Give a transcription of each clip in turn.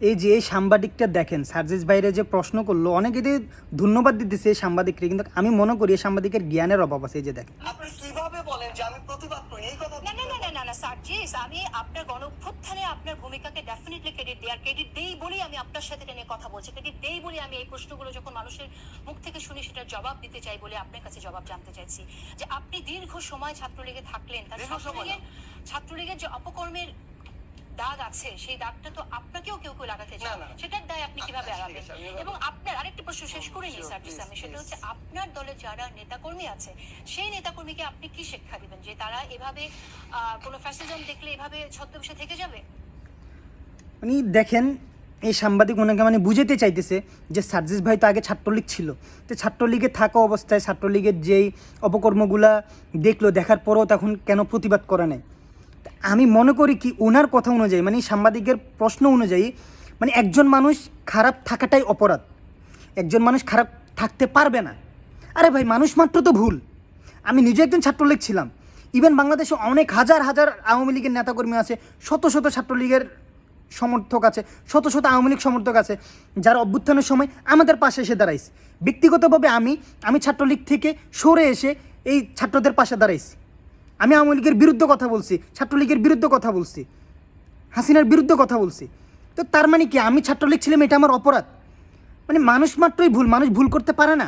এই যে এই সাংবাদিকটা দেখেন সার্জিস ভাইরে যে প্রশ্ন করল অনেকে দিয়ে ধন্যবাদ দিতেছে এই সাংবাদিককে কিন্তু আমি মনে করি এই সাংবাদিকের জ্ঞানের অভাব আছে এই যে দেখেন। আপনি কীভাবে বলেন যে আমি প্রতিবাদ করি? এই কথা না না না না না না সার্জিস আমি আপনার আপনার ভূমিকাকে ডেফিনেটলি ক্রেডিট দেই আর ক্রেডিট দেই বলেই আমি আপনার সাথে নিয়ে কথা বলছি। ক্রেডিট দেই বলে আমি এই প্রশ্নগুলো যখন মানুষের মুখ থেকে শুনি সেটার জবাব দিতে চাই বলে আপনার কাছে জবাব জানতে চাইছি। যে আপনি দীর্ঘ সময় ছাত্রলীগে থাকলেন তার ছাত্রলীগের ছাত্রলীগের যে অপকর্মের দাগ আছে সেই দাগটা তো আপনাকেও কেউ কেউ লাগাতে চায়। না, না। সেটার দায় আপনি কীভাবে আচ্ছা, ঠিক এড়াবেন এবার- এবং আপনার আরেকটি প্রশ্ন শেষ করে নিই সার্জিস please, আমি সেটা হচ্ছে আপনার দলে যারা নেতাকর্মী আছে সেই নেতাকর্মীকে আপনি কি শিক্ষা দিবেন? যে তারা এভাবে আহ, কোনো ফ্যাসিজম দেখলে এভাবে ছদ্মবেশে থেকে যাবে? উনি দেখেন এই সাংবাদিক ওনাকে মানে বুঝাতে চাইতেছে যে সার্জিস ভাই তো আগে ছাত্রলীগ ছিল। তো ছাত্রলীগে থাকা অবস্থায় ছাত্রলীগের যেই অপকর্মগুলা দেখল দেখার পরও তখন কেন প্রতিবাদ করে নাই? তা আমি মনে করি কি ওনার কথা অনুযায়ী মানে সাংবাদিকের প্রশ্ন অনুযায়ী মানে একজন মানুষ খারাপ থাকাটাই অপরাধ। একজন মানুষ খারাপ থাকতে পারবে না। আরে ভাই, মানুষ মাত্র তো ভুল। আমি নিজে একজন ছাত্রলীগ ছিলাম। ইভেন বাংলাদেশে অনেক হাজার হাজার আওয়ামী লীগের নেতাকর্মী আছে, শত শত ছাত্রলীগের সমর্থক আছে, শত শত আওয়ামী লীগ সমর্থক আছে, যারা অভ্যুত্থানের সময় আমাদের পাশে এসে দাঁড়াইছে। ব্যক্তিগতভাবে আমি আমি ছাত্রলীগ থেকে সরে এসে এই ছাত্রদের পাশে দাঁড়াইছি। আমি আওয়ামী লীগের বিরুদ্ধে কথা বলছি, ছাত্রলীগের বিরুদ্ধে কথা বলছি, হাসিনার বিরুদ্ধে কথা বলছি। তো তার মানে কি? আমি ছাত্রলীগ ছিলাম, এটা আমার অপরাধ। মানে মানুষ মাত্রই ভুল, মানুষ ভুল করতে পারে না।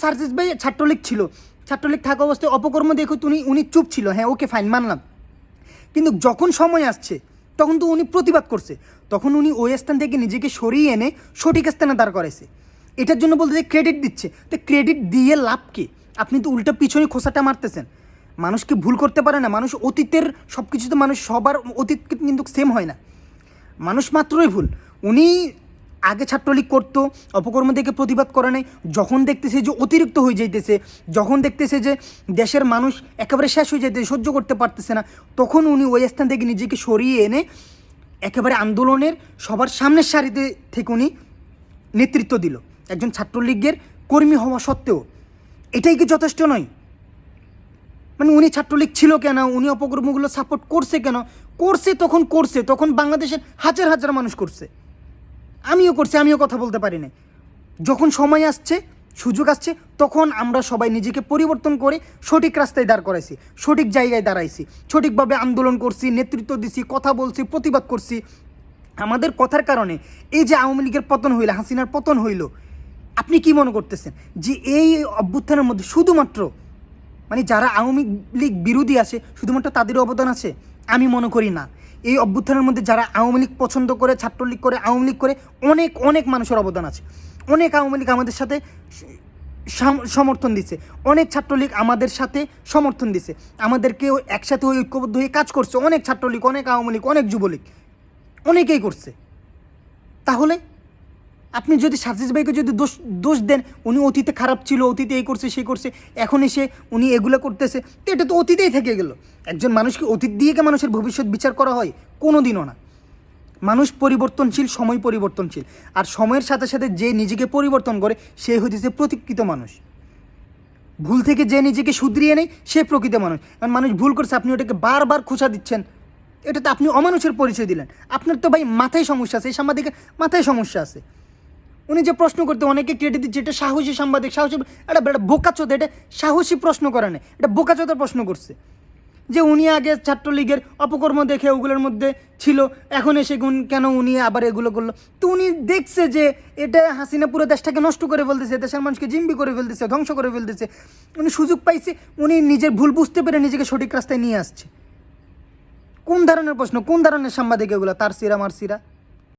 সার্জিস ভাই ছাত্রলীগ ছিল। ছাত্রলীগ থাকা অবস্থায় অপকর্ম দেখো উনি উনি চুপ ছিল। হ্যাঁ ওকে ফাইন মানলাম। কিন্তু যখন সময় আসছে, তখন তো উনি প্রতিবাদ করছে। তখন উনি ওই স্থান থেকে নিজেকে সরিয়ে এনে সঠিক স্থানে দাঁড় করাইছে। এটার জন্য বলতে যে ক্রেডিট দিচ্ছে। তো ক্রেডিট দিয়ে লাভ কি? আপনি তো উল্টা পিছনে খোসাটা মারতেছেন। মানুষকে ভুল করতে পারে না। মানুষ অতীতের সব কিছুতে মানুষ সবার অতীত কিন্তু সেম হয় না। মানুষ মাত্রই ভুল। উনি আগে ছাত্রলীগ করতো, অপকর্ম দেখে প্রতিবাদ করে নাই। যখন দেখতেছে যে অতিরিক্ত হয়ে যাইতেছে, যখন দেখতেছে যে দেশের মানুষ একেবারে শেষ হয়ে যাইতেছে, সহ্য করতে পারতেছে না, তখন উনি ওই স্থান থেকে নিজেকে সরিয়ে এনে একেবারে আন্দোলনের সবার সামনের সারিতে থেকে উনি নেতৃত্ব দিল। একজন ছাত্রলীগের কর্মী হওয়া সত্ত্বেও। এটাই কি যথেষ্ট নয়? মানে উনি ছাত্রলীগ ছিল কেন? উনি অপকর্মগুলো সাপোর্ট করছে কেন? করছে তখন করছে, তখন বাংলাদেশের হাজার হাজার মানুষ করছে। আমিও করছি, আমিও কথা বলতে পারি না যখন সময় আসছে, সুযোগ আসছে, তখন আমরা সবাই নিজেকে পরিবর্তন করে সঠিক রাস্তায় দাঁড় করাইছি, সঠিক জায়গায় দাঁড়াইছি, সঠিকভাবে আন্দোলন করছি, নেতৃত্ব দিছি, কথা বলছি, প্রতিবাদ করছি। আমাদের কথার কারণে এই যে আওয়ামী লীগের পতন হইল, হাসিনার পতন হইল, আপনি কি মনে করতেছেন যে এই অভ্যুত্থানের মধ্যে শুধুমাত্র মানে যারা আওয়ামী লীগ বিরোধী আছে, শুধুমাত্র তাদের অবদান আছে? আমি মনে করি না। এই অভ্যুত্থানের মধ্যে যারা আওয়ামী লীগ পছন্দ করে, ছাত্রলীগ করে, আওয়ামী লীগ করে, অনেক অনেক মানুষের অবদান আছে। অনেক আওয়ামী লীগ আমাদের সাথে সমর্থন দিচ্ছে অনেক ছাত্রলীগ আমাদের সাথে সমর্থন দিছে। আমাদেরকেও একসাথে ওই ঐক্যবদ্ধ হয়ে কাজ করছে। অনেক ছাত্রলীগ, অনেক আওয়ামী লীগ, অনেক যুবলীগ। অনেকেই করছে। তাহলে আপনি যদি সার্জিস ভাইকে যদি দোষ দোষ দেন, উনি অতীতে খারাপ ছিল, অতীতে এই করছে সে করছে, এখন এসে উনি এগুলো করতেছে, তো এটা তো অতীতেই থেকে গেল। একজন মানুষকে অতীত দিয়ে মানুষের ভবিষ্যৎ বিচার করা হয়? কোনো দিনও না। মানুষ পরিবর্তনশীল, সময় পরিবর্তনশীল। আর সময়ের সাথে সাথে যে নিজেকে পরিবর্তন করে, সে হইতেছে প্রতিকৃত মানুষ। ভুল থেকে যে নিজেকে শুধরিয়ে নেয়, সে প্রকৃত মানুষ। কারণ মানুষ ভুল করছে, আপনি ওটাকে বারবার খোঁচা দিচ্ছেন। এটা তো আপনি অমানুষের পরিচয় দিলেন। আপনার তো ভাই মাথায় সমস্যা আছে, এই সাংবাদিকের মাথায় সমস্যা আছে। উনি যে প্রশ্ন করতে, অনেকে ক্রেডিট দিচ্ছে, এটা সাহসী সাংবাদিক, সাহসী, এটা এটা বোকাচোদ এটা সাহসী প্রশ্ন করে না, এটা বোকাচোদের প্রশ্ন করছে। যে উনি আগে ছাত্রলীগের অপকর্ম দেখে ওগুলোর মধ্যে ছিল, এখন এসে কেন উনি আবার এগুলো করল? তো উনি দেখছে যে এটা হাসিনা পুরো দেশটাকে নষ্ট করে ফেলতেছে, দেশের মানুষকে জিম্বি করে ফেলতেছে, ধ্বংস করে ফেলতেছে। উনি সুযোগ পাইছে, উনি নিজের ভুল বুঝতে পেরে নিজেকে সঠিক রাস্তায় নিয়ে আসছে। কোন ধরনের প্রশ্ন, কোন ধরনের সাংবাদিক এগুলো, তার সিরা মার সিরা?